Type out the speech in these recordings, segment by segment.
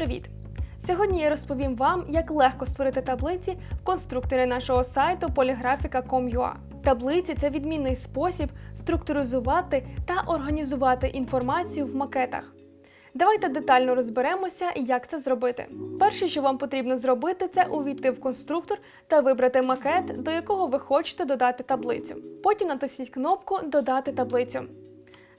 привіт! Сьогодні я розповім вам, як легко створити таблиці в конструкторі нашого сайту polygraphica.com.ua. Таблиці це відмінний спосіб структуризувати та організувати інформацію в макетах. Давайте детально розберемося, як це зробити. Перше, що вам потрібно зробити, це увійти в конструктор та вибрати макет, до якого ви хочете додати таблицю. Потім натисніть кнопку Додати таблицю.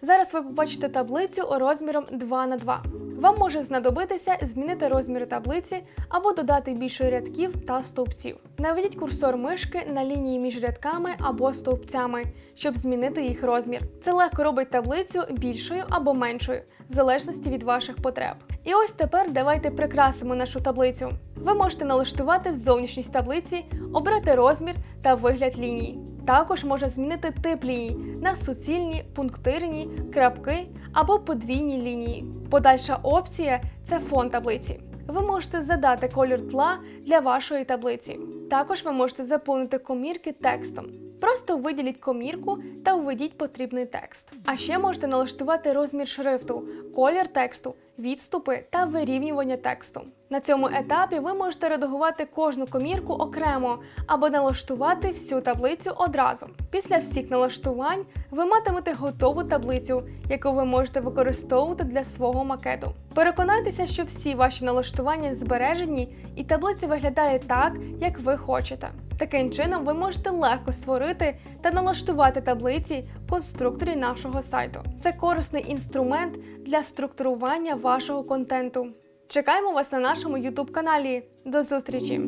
Зараз ви побачите таблицю розміром 2 на 2. Вам може знадобитися змінити розміри таблиці або додати більше рядків та стовпців. Наведіть курсор мишки на лінії між рядками або стовпцями, щоб змінити їх розмір. Це легко робить таблицю більшою або меншою, в залежності від ваших потреб. І ось тепер давайте прикрасимо нашу таблицю. Ви можете налаштувати зовнішність таблиці, обрати розмір та вигляд лінії. Також можна змінити тип ліній на суцільні, пунктирні, крапки або подвійні лінії. Подальша опція це фон таблиці. Ви можете задати колір тла для вашої таблиці. Також ви можете заповнити комірки текстом. Просто виділіть комірку та введіть потрібний текст. А ще можете налаштувати розмір шрифту, колір тексту, відступи та вирівнювання тексту. На цьому етапі ви можете редагувати кожну комірку окремо або налаштувати всю таблицю одразу. Після всіх налаштувань ви матимете готову таблицю, яку ви можете використовувати для свого макету. Переконайтеся, що всі ваші налаштування збережені і таблиця виглядає так, як ви хочете. Таким чином, ви можете легко створити та налаштувати таблиці в конструкторі нашого сайту. Це корисний інструмент для структурування вашого контенту. Чекаємо вас на нашому YouTube каналі. До зустрічі!